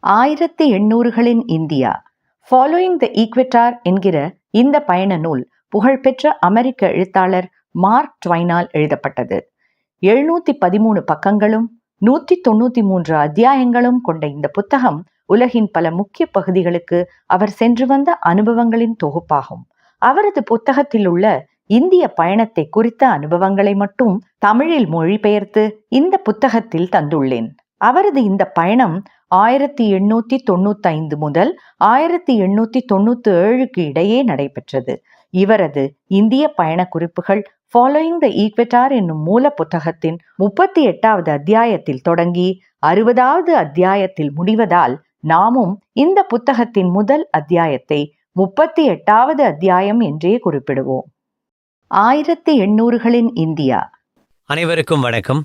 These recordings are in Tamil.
ஆயிரத்தி எண்ணூறுகளின் இந்தியா. ஃபாலோயிங் த ஈக்வெட்டார் என்கிற இந்த பயண நூல் புகழ்பெற்ற அமெரிக்க எழுத்தாளர் மார்க் ட்வைனால் எழுதப்பட்டது. எழுநூத்தி பதிமூணு பக்கங்களும் நூத்தி தொண்ணூத்தி மூன்று அத்தியாயங்களும் கொண்ட இந்த புத்தகம் உலகின் பல முக்கிய பகுதிகளுக்கு அவர் சென்று வந்த அனுபவங்களின் தொகுப்பாகும். அவரது புத்தகத்தில் உள்ள இந்திய பயணத்தை குறித்த அனுபவங்களை மட்டும் தமிழில் மொழிபெயர்த்து இந்த புத்தகத்தில் தந்துள்ளேன். அவரது இந்த பயணம் ஆயிரத்தி எண்ணூத்தி தொண்ணூத்தைந்து முதல் ஆயிரத்தி எண்ணூத்தி தொண்ணூத்தி ஏழுக்கு இடையே நடைபெற்றது. இவரது இந்திய பயண குறிப்புகள் ஃபாலோயிங் த ஈக்வெட்டார் என்னும் மூல புத்தகத்தின் முப்பத்தி எட்டாவது அத்தியாயத்தில் தொடங்கி அறுபதாவது அத்தியாயத்தில் முடிவதால் நாமும் இந்த புத்தகத்தின் முதல் அத்தியாயத்தை முப்பத்தி எட்டாவது அத்தியாயம் என்றே குறிப்பிடுவோம். ஆயிரத்தி எண்ணூறுகளின் இந்தியா. அனைவருக்கும் வணக்கம்.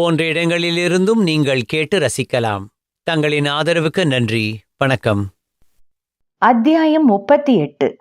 போன்ற இடங்களிலிருந்தும் நீங்கள் கேட்டு ரசிக்கலாம். தங்களின் ஆதரவுக்கு நன்றி. வணக்கம். அத்தியாயம் முப்பத்தி எட்டு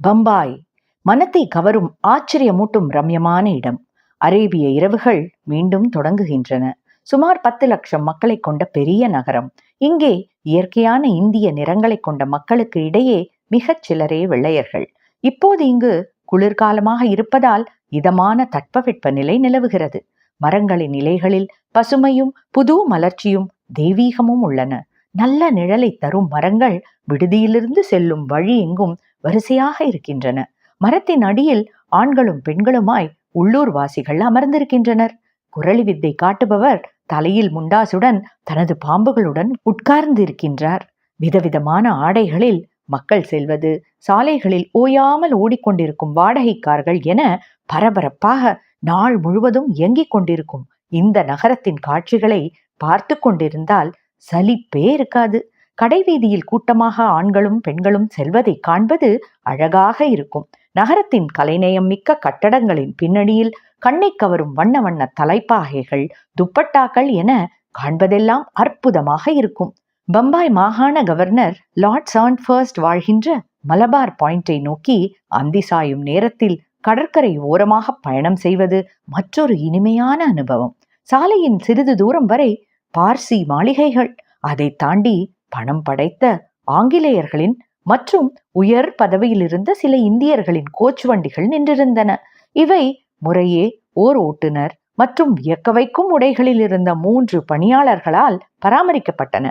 பம்பாய். மனத்தை கவரும் ஆச்சரியமூட்டும் ரம்யமான இடம். அரேபிய இரவுகள் மீண்டும் தொடங்குகின்றன. சுமார் பத்து லட்சம் மக்களை கொண்ட பெரிய நகரம். இங்கே இயற்கையான இந்திய நிறங்களை கொண்ட மக்களுக்கு இடையே மிகச் சிலரே வெள்ளையர்கள். இப்போது இங்கு குளிர்காலமாக இருப்பதால் இதமான தட்பவெட்ப நிலை நிலவுகிறது. மரங்களின் இலைகளில் பசுமையும் புது மலர்ச்சியும் தெய்வீகமும் உள்ளன. நல்ல நிழலை தரும் மரங்கள் விடுதியிலிருந்து செல்லும் வழி எங்கும் வரிசையாக இருக்கின்றன. மரத்தின் அடியில் ஆண்களும் பெண்களுமாய் உள்ளூர் வாசிகள் அமர்ந்திருக்கின்றனர். குரளி வித்தை காட்டுபவர் தலையில் முண்டாசுடன் தனது பாம்புகளுடன் உட்கார்ந்திருக்கின்றார். விதவிதமான ஆடைகளில் மக்கள் செல்வது சாலைகளில் ஓயாமல் ஓடிக்கொண்டிருக்கும் வாடகைக்கார்கள் என பரபரப்பாக நாள் முழுவதும் இயங்கிக் கொண்டிருக்கும். இந்த நகரத்தின் காட்சிகளை பார்த்து கொண்டிருந்தால் சலிப்பே இருக்காது. கடைவீதியில் கூட்டமாக ஆண்களும் பெண்களும் செல்வதை காண்பது அழகாக இருக்கும். நகரத்தின் கலைநயம் மிக்க கட்டடங்களின் பின்னணியில் கண்ணை கவரும் வண்ண வண்ண தலைப்பாகைகள் துப்பட்டாக்கள் என காண்பதெல்லாம் அற்புதமாக இருக்கும். பம்பாய் மாகாண கவர்னர் லார்ட் சான்ஃபர்ஸ்ட் வாழ்கின்ற மலபார் பாயிண்டை நோக்கி அந்தி சாயும் நேரத்தில் கடற்கரை ஓரமாக பயணம் செய்வது மற்றொரு இனிமையான அனுபவம். சாலையின் சிறிது தூரம் வரை பார்சி மாளிகைகள் அதை தாண்டி பணம் படைத்த ஆங்கிலேயர்களின் மற்றும் உயர் பதவியில் இருந்த சில இந்தியர்களின் கோச் வண்டிகள் நின்றிருந்தன. இவை முறையே ஓர் ஓட்டுநர் மற்றும் இயக்க வைக்கும் உடைகளில் இருந்த மூன்று பணியாளர்களால் பராமரிக்கப்பட்டன.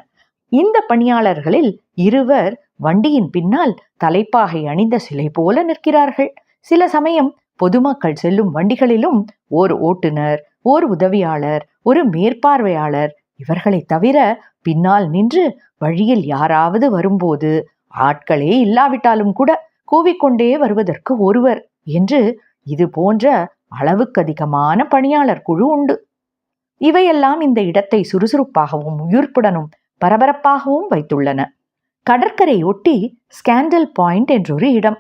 இந்த பணியாளர்களில் இருவர் வண்டியின் பின்னால் தலைப்பாகை அணிந்த சிலை போல நிற்கிறார்கள். சில சமயம் பொதுமக்கள் செல்லும் வண்டிகளிலும் ஓர் ஓட்டுநர் ஓர் உதவியாளர் ஒரு மேற்பார்வையாளர் இவர்களை தவிர பின்னால் நின்று வழியில் யாராவது வரும்போது ஆட்களே இல்லாவிட்டாலும் கூட கூவிக்கொண்டே வருவதற்கு ஒருவர் என்று இது போன்ற அளவுக்கு அதிகமான பணியாளர் குழு உண்டு. இவையெல்லாம் இந்த இடத்தை சுறுசுறுப்பாகவும் உயிர்ப்புடனும் பரபரப்பாகவும் வைத்துள்ளன. கடற்கரை ஒட்டி ஸ்கேண்டல் பாயிண்ட் என்றொரு இடம்.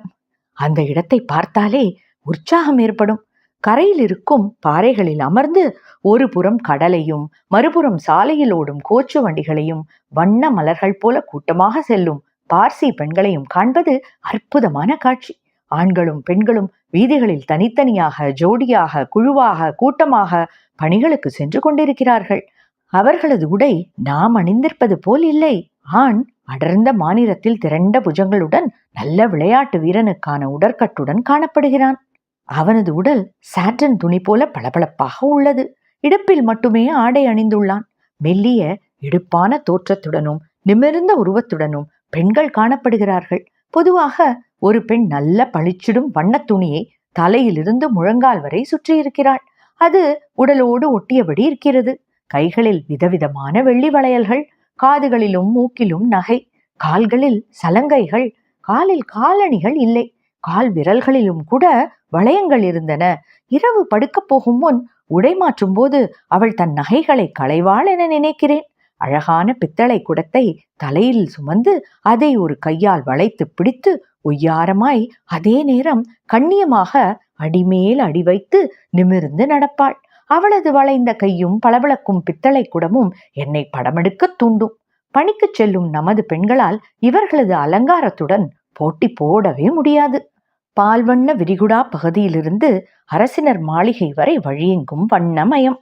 அந்த இடத்தை பார்த்தாலே உற்சாகம் ஏற்படும். கரையில் இருக்கும் பாறைகளில் அமர்ந்து ஒரு புறம் கடலையும் மறுபுறம் சாலையில் ஓடும் கோச்சு வண்டிகளையும் வண்ண மலர்கள் போல கூட்டமாக செல்லும் பார்சி பெண்களையும் காண்பது அற்புதமான காட்சி. ஆண்களும் பெண்களும் வீதிகளில் தனித்தனியாக ஜோடியாக குழுவாக கூட்டமாக பணிகளுக்கு சென்று கொண்டிருக்கிறார்கள். அவர்களது உடை நாம் அணிந்திருப்பது போல் இல்லை. ஆண் அடர்ந்த மாநிலத்தில் திரண்ட புஜங்களுடன் நல்ல விளையாட்டு வீரனுக்கான உடற்கட்டுடன் காணப்படுகிறான். அவனது உடல் சாட்டன் துணி போல பளபளப்பாக உள்ளது. இடுப்பில் மட்டுமே ஆடை அணிந்துள்ளான். மெல்லிய இடுப்பான தோற்றத்துடனும் நிமிர்ந்த உருவத்துடனும் பெண்கள் காணப்படுகிறார்கள். பொதுவாக ஒரு பெண் நல்ல பளிச்சிடும் வண்ணத் துணியை தலையிலிருந்து முழங்கால் வரை சுற்றியிருக்கிறாள். அது உடலோடு ஒட்டியபடி இருக்கிறது. கைகளில் விதவிதமான வெள்ளி வளையல்கள் காதுகளிலும் மூக்கிலும் நகை கால்களில் சலங்கைகள் காலில் காலணிகள் இல்லை. கால் விரல்களிலும் கூட வளையங்கள் இருந்தன. இரவு படுக்கப் போகும் முன் உடை மாற்றும் போது அவள் தன் நகைகளை களைவாள் என நினைக்கிறேன். அழகான பித்தளை குடத்தை தலையில் சுமந்து அதை ஒரு கையால் வளைத்து பிடித்து ஒய்யாரமாய் அதே நேரம் கண்ணியமாக அடிமேல் அடி வைத்து நிமிர்ந்து நடப்பாள். அவளது வளைந்த கையும் பளபளக்கும் பித்தளை குடமும் என்னை படமெடுக்க தூண்டும். பணிக்குச் செல்லும் நமது பெண்களால் இவர்களது அலங்காரத்துடன் போட்டி போடவே முடியாது. பால்வண்ண விரிகுடா பகுதியிலிருந்து அரசினர் மாளிகை வரை வழியெங்கும் வண்ணமயம்.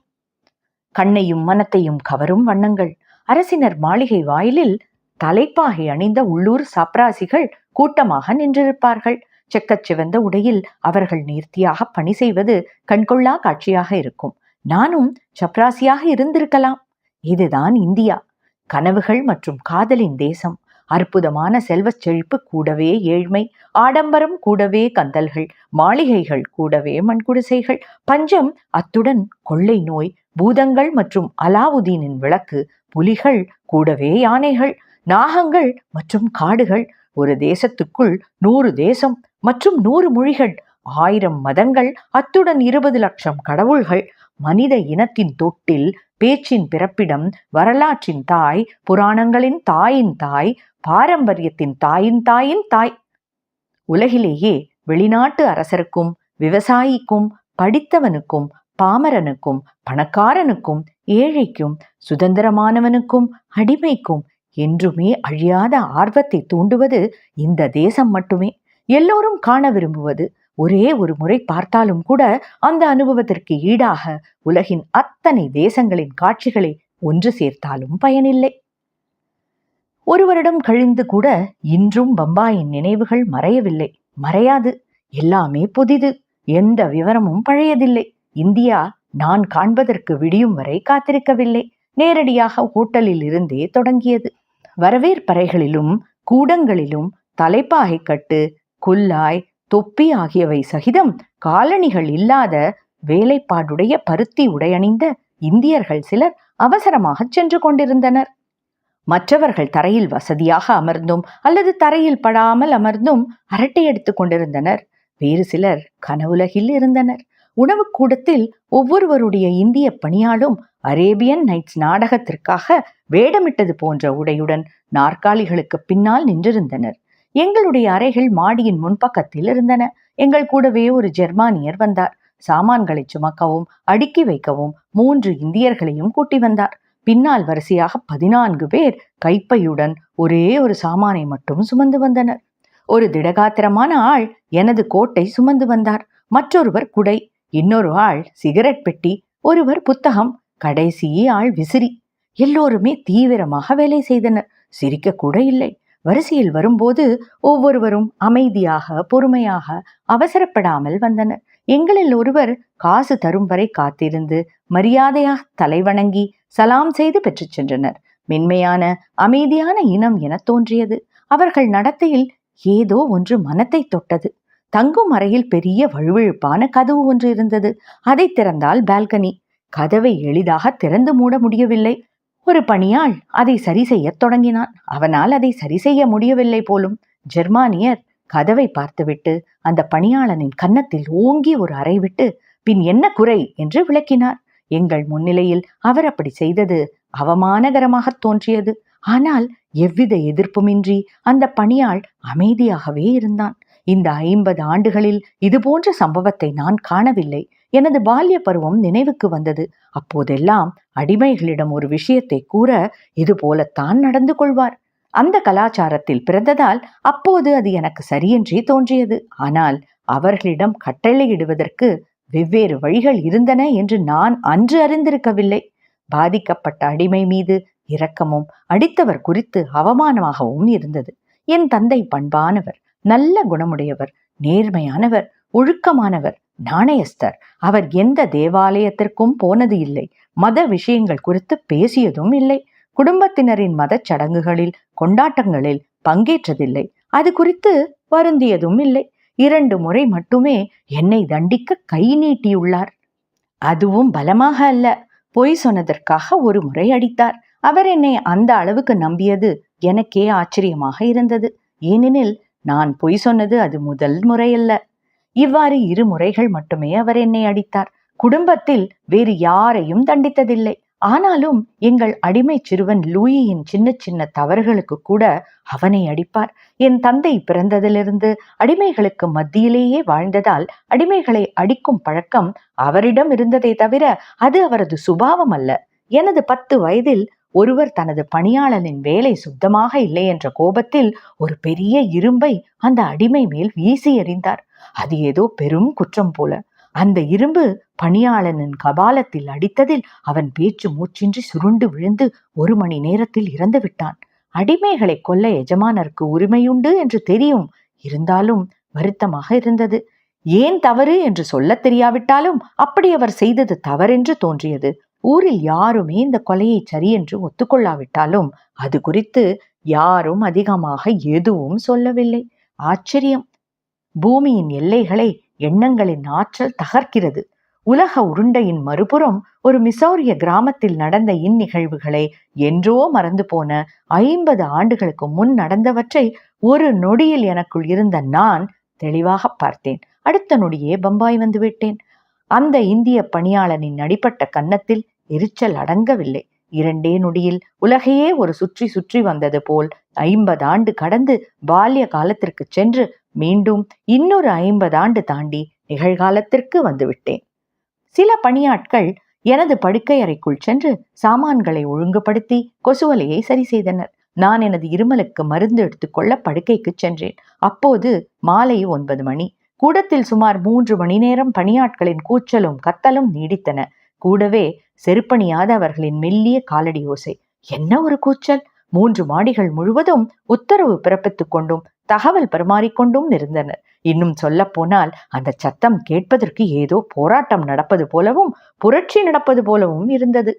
கண்ணையும் மனத்தையும் கவரும் வண்ணங்கள். அரசினர் மாளிகை வாயிலில் தலைப்பாகை அணிந்த உள்ளூர் சாப்ராசிகள் கூட்டமாக நின்றிருப்பார்கள். செக்கச் சிவந்த உடையில் அவர்கள் நேர்த்தியாக பணி செய்வது கண்கொள்ளா காட்சியாக இருக்கும். நானும் சப்ராசியாக இருந்திருக்கலாம். இதுதான் இந்தியா. கனவுகள் மற்றும் காதலின் தேசம். அற்புதமான செல்வச் செழிப்பு கூடவே ஏழ்மை. ஆடம்பரம் கூடவே கந்தல்கள். மாளிகைகள் கூடவே மண்குடிசைகள் பஞ்சம் அத்துடன் கொள்ளை நோய் பூதங்கள் மற்றும் அலாவுதீனின் விளக்கு புலிகள் கூடவே யானைகள் நாகங்கள் மற்றும் காடுகள். ஒரு தேசத்துக்குள் நூறு தேசம். மற்றும் நூறு மொழிகள் ஆயிரம் மதங்கள் அத்துடன் இருபது லட்சம் கடவுள்கள் மனித இனத்தின் தொட்டில் பேச்சின் பிறப்பிடம் வரலாற்றின் தாய் புராணங்களின் தாயின் தாய் பாரம்பரியத்தின் தாயின் தாயின் தாய். உலகிலேயே வெளிநாட்டு அரசருக்கும் விவசாயிக்கும் படித்தவனுக்கும் பாமரனுக்கும் பணக்காரனுக்கும் ஏழைக்கும் சுதந்திரமானவனுக்கும் அடிமைக்கும் என்றுமே அழியாத ஆர்வத்தை தூண்டுவது இந்த தேசம் மட்டுமே. எல்லோரும் காண விரும்புவது ஒரே ஒரு முறை பார்த்தாலும் கூட அந்த அனுபவத்திற்கு ஈடாக உலகின் அத்தனை தேசங்களின் காட்சிகளை ஒன்று சேர்த்தாலும் பயனில்லை. ஒரு வருடம் கழிந்து கூட இன்றும் பம்பாயின் நினைவுகள் மறையவில்லை. மறையாது. எல்லாமே புதிது. எந்த விவரமும் பழையதில்லை. இந்தியா நான் காண்பதற்கு விடியும் வரை காத்திருக்கவில்லை. நேரடியாக ஹோட்டலில் இருந்தே தொடங்கியது. வரவேற்பறைகளிலும் கூடங்களிலும் தலைப்பாகை கட்டு குல்லாய் தொப்பி ஆகியவை சகிதம் காலணிகள் இல்லாத வேலைப்பாடுடைய பருத்தி உடையணிந்த இந்தியர்கள் சிலர் அவசரமாக சென்று கொண்டிருந்தனர். மற்றவர்கள் தரையில் வசதியாக அமர்ந்தும் அல்லது தரையில் படாமல் அமர்ந்தும் அரட்டை எடுத்துக் கொண்டிருந்தனர். வேறு சிலர் கனவுலகில் இருந்தனர். உணவு கூடத்தில் ஒவ்வொருவருடைய இந்திய பணியாளும் அரேபியன் நைட்ஸ் நாடகத்திற்காக வேடமிட்டது போன்ற உடையுடன் நாற்காலிகளுக்கு பின்னால் நின்றிருந்தனர். எங்களுடைய அறைகள் மாடியின் முன்பக்கத்தில் இருந்தன. எங்கள் கூடவே ஒரு ஜெர்மானியர் வந்தார். சாமான்களை சுமக்கவும் அடுக்கி வைக்கவும் மூன்று இந்தியர்களையும் கூட்டி வந்தார். பின்னால் வரிசையாக பதினான்கு பேர் கைப்பையுடன் ஒரே ஒரு சாமானை மட்டும் சுமந்து வந்தனர். ஒரு திடகாத்திரமான ஆள் எனது கோட்டை சுமந்து வந்தார். மற்றொருவர் குடை இன்னொரு ஆள் சிகரெட் பெட்டி ஒருவர் புத்தகம் கடைசி ஆள் விசிறி. எல்லோருமே தீவிரமாக வேலை செய்தனர். சிரிக்க கூட இல்லை. வரிசையில் வரும்போது ஒவ்வொருவரும் அமைதியாக பொறுமையாக அவசரப்படாமல் வந்தனர். எங்களில் ஒருவர் காசு தரும் வரை காத்திருந்து மரியாதையாக தலைவணங்கி சலாம் செய்து பெற்றுச் சென்றனர். மென்மையான அமைதியான இனம் என தோன்றியது. அவர்கள் நடத்தையில் ஏதோ ஒன்று மனத்தை தொட்டது. தங்கும் அறையில் பெரிய வழுவழுப்பான கதவு ஒன்று இருந்தது. அதை திறந்தால் பால்கனி. கதவை எளிதாக திறந்து மூட முடியவில்லை. ஒரு பணியாள் அதை சரி செய்யத் தொடங்கினான். அவனால் அதை சரி செய்ய முடியவில்லை போலும் ஜெர்மானியர் கதவை பார்த்துவிட்டு அந்த பணியாளனின் கன்னத்தில் ஓங்கி ஒரு அறை விட்டு பின் என்ன குறை? என்று விளக்கினார். எங்கள் முன்னிலையில் அவர் அப்படி செய்தது அவமானகரமாக தோன்றியது. ஆனால் எவ்வித எதிர்ப்புமின்றி அந்த பணியாள் அமைதியாகவே இருந்தான். இந்த ஐம்பது ஆண்டுகளில் இதுபோன்ற சம்பவத்தை நான் காணவில்லை. எனது பால்ய பருவம் நினைவுக்கு வந்தது. அப்போதெல்லாம் அடிமைகளிடம் ஒரு விஷயத்தை கூற இது போலத்தான் நடந்து கொள்வார். அந்த கலாச்சாரத்தில் பிறந்ததால் அப்போது அது எனக்கு சரியென்றே தோன்றியது. ஆனால் அவர்களிடம் கட்டளையிடுவதற்கு வெவ்வேறு வழிகள் இருந்தன என்று நான் அன்று அறிந்திருக்கவில்லை. பாதிக்கப்பட்ட அடிமை மீது இரக்கமும் அடித்தவர் குறித்து அவமானமாகவும் இருந்தது. என் தந்தை பண்பானவர் நல்ல குணமுடையவர் நேர்மையானவர் ஒழுக்கமானவர் நாணயஸ்தர் அவர் எந்த தேவாலயத்திற்கும் போனது இல்லை. மத விஷயங்கள் குறித்து பேசியதும் இல்லை. குடும்பத்தினரின் மதச் சடங்குகளில் கொண்டாட்டங்களில் பங்கேற்றதில்லை. அது குறித்து வருந்தியதும் இல்லை. இரண்டு முறை மட்டுமே என்னை தண்டிக்க கை நீட்டியுள்ளார். அதுவும் பலமாக அல்ல. பொய் சொன்னதற்காக ஒரு முறை அடித்தார். அவர் என்னை அந்த அளவுக்கு நம்பியது எனக்கே ஆச்சரியமாக இருந்தது. ஏனெனில் நான் பொய் சொன்னது அது முதல் முறையல்ல. இவ்வாறு இரு முறைகள் மட்டுமே அவர் என்னை அடித்தார். குடும்பத்தில் வேறு யாரையும் தண்டித்ததில்லை. ஆனாலும் எங்கள் அடிமை சிறுவன் லூயியின் சின்ன சின்ன தவறுகளுக்கு கூட அவனை அடிப்பார். என் தந்தை பிறந்ததிலிருந்து அடிமைகளுக்கு மத்தியிலேயே வாழ்ந்ததால் அடிமைகளை அடிக்கும் பழக்கம் அவரிடம் இருந்ததை தவிர அது அவரது சுபாவம் அல்ல. எனது பத்து வயதில் ஒருவர் தனது பணியாளனின் வேலை சுத்தமாக இல்லை என்ற கோபத்தில் ஒரு பெரிய இரும்பை அந்த அடிமை மேல் வீசி எறிந்தார். அது ஏதோ பெரும் குற்றம் போல. அந்த இரும்பு பணியாளனின் கபாலத்தில் அடித்ததில் அவன் பேச்சு மூச்சின்றி சுருண்டு விழுந்து ஒரு மணி நேரத்தில் இறந்து விட்டான். அடிமைகளை கொல்ல எஜமானருக்கு உரிமையுண்டு என்று தெரியும். இருந்தாலும் வருத்தமாக இருந்தது. ஏன் தவறு என்று சொல்லத் தெரியாவிட்டாலும் அப்படி அவர் செய்தது தவறென்று தோன்றியது. ஊரில் யாருமே இந்த கொலையை சரியென்று ஒத்துக்கொள்ளாவிட்டாலும் அது குறித்து யாரும் அதிகமாக எதுவும் சொல்லவில்லை. ஆச்சரியம். பூமியின் எல்லைகளை எண்ணங்களின் ஆற்றல் தகர்க்கிறது. உலக உருண்டையின் மறுபுறம் ஒரு மிசௌரிய கிராமத்தில் நடந்த இந்நிகழ்வுகளை என்றோ மறந்து போன ஐம்பது ஆண்டுகளுக்கு முன் நடந்தவற்றை ஒரு நொடியில் எனக்குள் இருந்த நான் தெளிவாக பார்த்தேன். அடுத்த நொடியே பம்பாய் வந்து விட்டேன். அந்த இந்திய பணியாளனின் அடிப்பட்ட கன்னத்தில் எரிச்சல் அடங்கவில்லை. இரண்டே நொடியில் உலகையே ஒரு சுற்றி சுற்றி வந்தது போல் ஐம்பது ஆண்டு கடந்து பால்ய காலத்திற்கு சென்று மீண்டும் இன்னொரு ஐம்பது ஆண்டு தாண்டி நிகழ்காலத்திற்கு வந்துவிட்டேன். சில பணியாட்கள் எனது படுக்கை அறைக்குள் சென்று சாமான்களை ஒழுங்குபடுத்தி கொசுவலையை சரி செய்தனர். நான் எனது இருமலுக்கு மருந்து எடுத்துக்கொள்ள படுக்கைக்கு சென்றேன். அப்போது மாலை ஒன்பது மணி. கூடத்தில் சுமார் மூன்று மணி நேரம் பணியாட்களின் கூச்சலும் கத்தலும் நீடித்தன. கூடவே செருப்பணியாத அவர்களின் மெல்லிய காலடி ஓசை. என்ன ஒரு கூச்சல்? மூன்று மாடிகள் முழுவதும் உத்தரவு பிறப்பித்துக் கொண்டும் தகவல் பரிமாறிக்கொண்டும் இருந்தனர் இன்னும் சொல்ல போனால் அந்த சத்தம் கேட்பதற்கு ஏதோ போராட்டம் நடப்பது போலவும் புரட்சி நடப்பது போலவும் இருந்தது.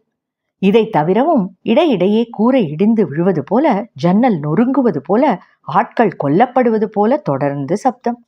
இதை தவிரவும் இடையிடையே கூரை இடிந்து விழுவது போல ஜன்னல் நொறுங்குவது போல ஆட்கள் கொல்லப்படுவது போல தொடர்ந்து சப்தம்.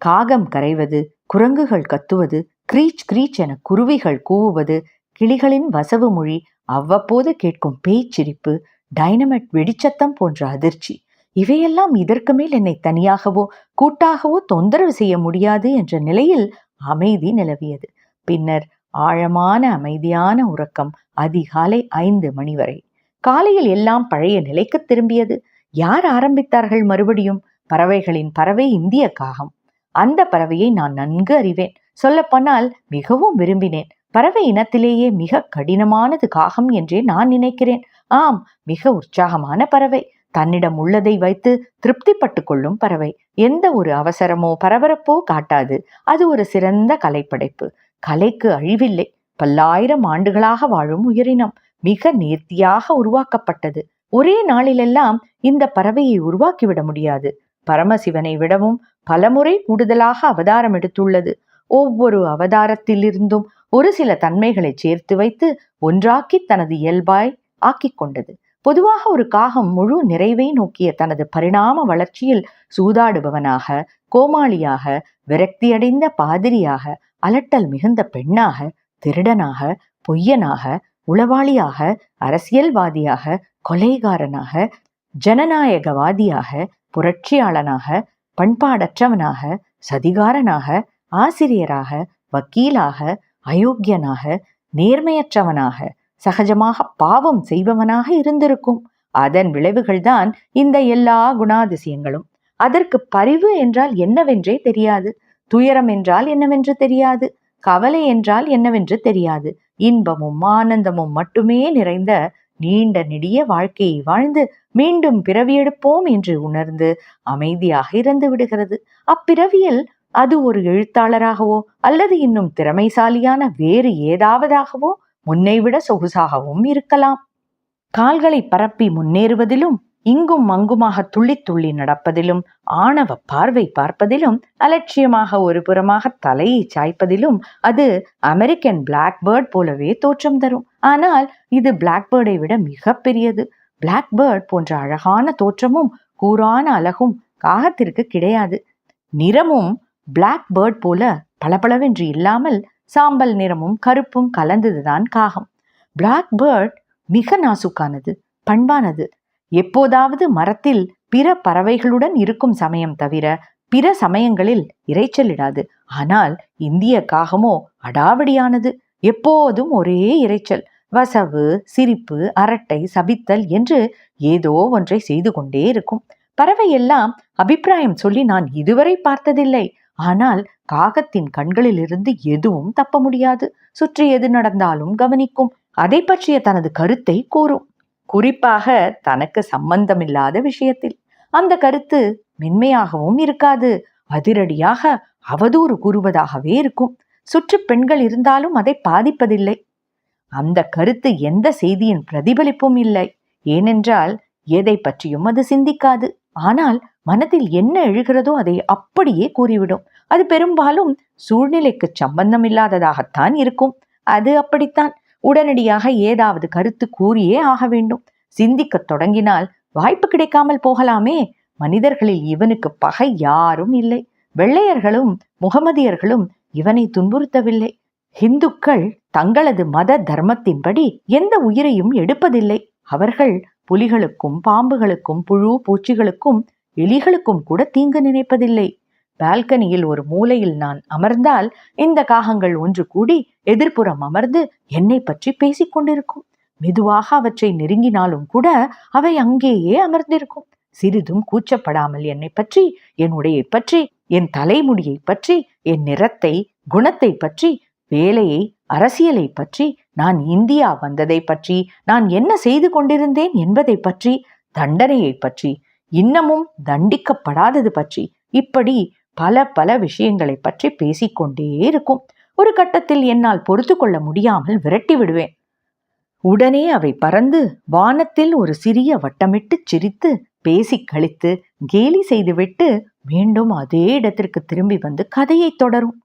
காகம் கரைவது குரங்குகள் கத்துவது கிரீச் கிரீச் என குருவிகள் கூவுவது கிளிகளின் வசவு மொழி அவ்வப்போது கேட்கும் பேய்ச்சிரிப்பு டைனமைட் வெடிச்சத்தம் போன்ற அதிர்ச்சி இவையெல்லாம் இதற்கு மேல் என்னை தனியாகவோ கூட்டாகவோ தொந்தரவு செய்ய முடியாது என்ற நிலையில் அமைதி நிலவியது. பின்னர் ஆழமான அமைதியான உறக்கம் அதிகாலை ஐந்து மணி வரை. காலையில் எல்லாம் பழைய நிலைக்கு திரும்பியது. யார் ஆரம்பித்தார்கள் மறுபடியும்? பறவைகளின் பறவை இந்திய காகம். அந்த பறவையை நான் நன்கு அறிவேன். சொல்லப்போனால் மிகவும் விரும்பினேன். பறவை இனத்திலேயே மிக கடினமானது காகம் என்றே நான் நினைக்கிறேன். ஆம் மிக உற்சாகமான பறவை. தன்னிடம் உள்ளதை வைத்து திருப்திப்பட்டு கொள்ளும் பறவை. எந்த ஒரு அவசரமோ பரபரப்போ காட்டாது. அது ஒரு சிறந்த கலைப்படைப்பு. கலைக்கு அழிவில்லை. பல்லாயிரம் ஆண்டுகளாக வாழும் உயிரினம். மிக நேர்த்தியாக உருவாக்கப்பட்டது. ஒரே நாளிலெல்லாம் இந்த பறவையை உருவாக்கிவிட முடியாது. பரமசிவனை விடவும் பலமுறை கூடுதலாக அவதாரம் எடுத்துள்ளது. ஒவ்வொரு அவதாரத்திலிருந்தும் ஒரு சில தன்மைகளை சேர்த்து வைத்து ஒன்றாக்கி தனது இயல்பாய் ஆக்கிக் கொண்டது. பொதுவாக ஒரு காகம் முழு நிறைவை நோக்கிய தனது பரிணாம வளர்ச்சியில் சூதாடுபவனாக கோமாளியாக விரக்தியடைந்த பாதிரியாக அலட்டல் மிகுந்த பெண்ணாக திருடனாக பொய்யனாக உளவாளியாக அரசியல்வாதியாக கொலைகாரனாக ஜனநாயகவாதியாக புரட்சியாளனாக பண்பாடற்றவனாக சதிகாரனாக ஆசிரியராக வக்கீலாக அயோக்கியனாக நேர்மையற்றவனாக சகஜமாக பாவம் செய்பவனாக இருந்திருக்கும். அதன் விளைவுகள்தான் இந்த எல்லா குணாதிசயங்களும். அதற்கு பரிவு என்றால் என்னவென்றே தெரியாது. துயரம் என்றால் என்னவென்று தெரியாது. கவலை என்றால் என்னவென்று தெரியாது. இன்பமும் ஆனந்தமும் மட்டுமே நிறைந்த நீண்ட நெடிய வாழ்க்கையை வாழ்ந்து மீண்டும் பிறவியெடுப்போம் என்று உணர்ந்து அமைதியாக இறந்து விடுகிறது. அப்பிறவியில் அது ஒரு எழுத்தாளராகவோ அல்லது இன்னும் திறமைசாலியான வேறு ஏதாவதாகவோ முன்னைவிட சொகுசாகவும் இருக்கலாம். கால்களை பரப்பி முன்னேறுவதிலும் இங்கும் அங்குமாக துள்ளி துள்ளி நடப்பதிலும் ஆணவ பார்வை பார்ப்பதிலும் அலட்சியமாக ஒரு புறமாக தலையை சாய்ப்பதிலும் அது அமெரிக்கன் பிளாக்பேர்ட் போலவே தோற்றம் தரும். ஆனால் இது பிளாக்பேர்டை விட மிக பெரியது. பிளாக்பேர்ட் போன்ற அழகான தோற்றமும் கூரான அழகும் காகத்திற்கு கிடையாது. நிறமும் பிளாக் பேர்ட் போல பளபளவென்று இல்லாமல் சாம்பல் நிறமும் கருப்பும் கலந்ததுதான் காகம். பிளாக் பேர்ட் மிக நாசுக்கானது பண்பானது. எப்போதாவது மரத்தில் பிற பறவைகளுடன் இருக்கும் சமயம் தவிர பிற சமயங்களில் இறைச்சலிடாது ஆனால் இந்திய காகமோ அடாவடியானது. எப்போதும் ஒரே இரைச்சல். வசவு சிரிப்பு அரட்டை சபித்தல் என்று ஏதோ ஒன்றை செய்து கொண்டே இருக்கும். பறவை எல்லாம் அபிப்பிராயம் சொல்லி நான் இதுவரை பார்த்ததில்லை. ஆனால் காகத்தின் கண்களிலிருந்து எதுவும் தப்ப முடியாது. சுற்றி எது நடந்தாலும் கவனிக்கும். அதை பற்றிய தனது கருத்தை கூறும். குறிப்பாக தனக்கு சம்பந்தமில்லாத விஷயத்தில். அந்த கருத்து மென்மையாகவும் இருக்காது. அதிரடியாக அவதூறு கூறுவதாகவே இருக்கும். சுற்று பெண்கள் இருந்தாலும் அதை பாதிப்பதில்லை. அந்த கருத்து எந்த செய்தியின் பிரதிபலிப்பும் இல்லை. ஏனென்றால் எதை பற்றியும் அது சிந்திக்காது. ஆனால் மனதில் என்ன எழுகிறதோ அதை அப்படியே கூறிவிடும். அது பெரும்பாலும் சூழ்நிலைக்கு சம்பந்தமில்லாததாகத்தான் இருக்கும். அது அப்படித்தான். உடனடியாக ஏதாவது கருத்து கூறியே ஆக வேண்டும். சிந்திக்கத் தொடங்கினால் வாய்ப்பு கிடைக்காமல் போகலாமே. மனிதர்களில் இவனுக்கு பகை யாரும் இல்லை. வெள்ளையர்களும் முகமதியர்களும் இவனை துன்புறுத்தவில்லை. ஹிந்துக்கள் தங்களது மத தர்மத்தின்படி எந்த உயிரையும் எடுப்பதில்லை. அவர்கள் புலிகளுக்கும் பாம்புகளுக்கும் புழு பூச்சிகளுக்கும் எலிகளுக்கும் கூட தீங்கு நினைப்பதில்லை. பால்கனியில் ஒரு மூலையில் நான் அமர்ந்தால் இந்த காகங்கள் ஒன்று கூடி எதிர்ப்புறம் அமர்ந்து என்னை பற்றி பேசிக் கொண்டிருக்கும். மெதுவாக அவற்றை நெருங்கினாலும் கூட அவை அங்கேயே அமர்ந்திருக்கும். சிறிதும் கூச்சப்படாமல் என்னை பற்றி என் உடையை பற்றி என் தலைமுடியை பற்றி என் நிறத்தை குணத்தை பற்றி வேலையை அரசியலை பற்றி நான் இந்தியா வந்ததை பற்றி நான் என்ன செய்து கொண்டிருந்தேன் என்பதை பற்றி தண்டனையை பற்றி இன்னமும் தண்டிக்கப்படாதது பற்றி இப்படி பல பல விஷயங்களை பற்றி பேசிக்கொண்டே இருக்கும். ஒரு கட்டத்தில் என்னால் பொறுத்து கொள்ள முடியாமல் விரட்டி விடுவேன். உடனே அவை பறந்து வானத்தில் ஒரு சிறிய வட்டமிட்டு சிரித்து பேசி கழித்து கேலி செய்துவிட்டு மீண்டும் அதே இடத்திற்கு திரும்பி வந்து கதையை தொடரும்.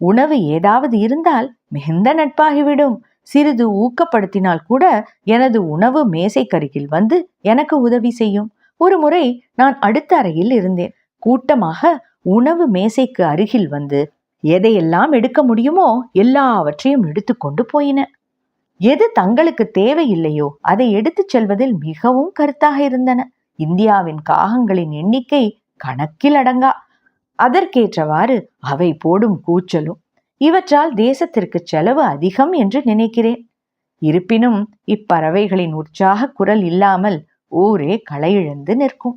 உணவு ஏதாவது இருந்தால் மிகுந்த நட்பாகிவிடும். சிறிது ஊக்கப்படுத்தினால் கூட எனது உணவு மேசைக்கருகில் வந்து எனக்கு உதவி செய்யும். ஒரு முறை நான் அடுத்த அறையில் இருந்தேன். கூட்டமாக உணவு மேசைக்கு அருகில் வந்து எதையெல்லாம் எடுக்க முடியுமோ எல்லாவற்றையும் எடுத்துக்கொண்டு போயின. எது தங்களுக்கு தேவையில்லையோ அதை எடுத்துச் செல்வதில் மிகவும் கருத்தாக இருந்தன. இந்தியாவின் காகங்களின் எண்ணிக்கை கணக்கில் அடங்கா. அதற்கேற்றவாறு அவை போடும் கூச்சலும் இவற்றால் தேசத்திற்கு செலவு அதிகம் என்று நினைக்கிறேன். இருப்பினும் இப்பறவைகளின் உற்சாக குரல் இல்லாமல் ஊரே களையிழந்து நிற்கும்.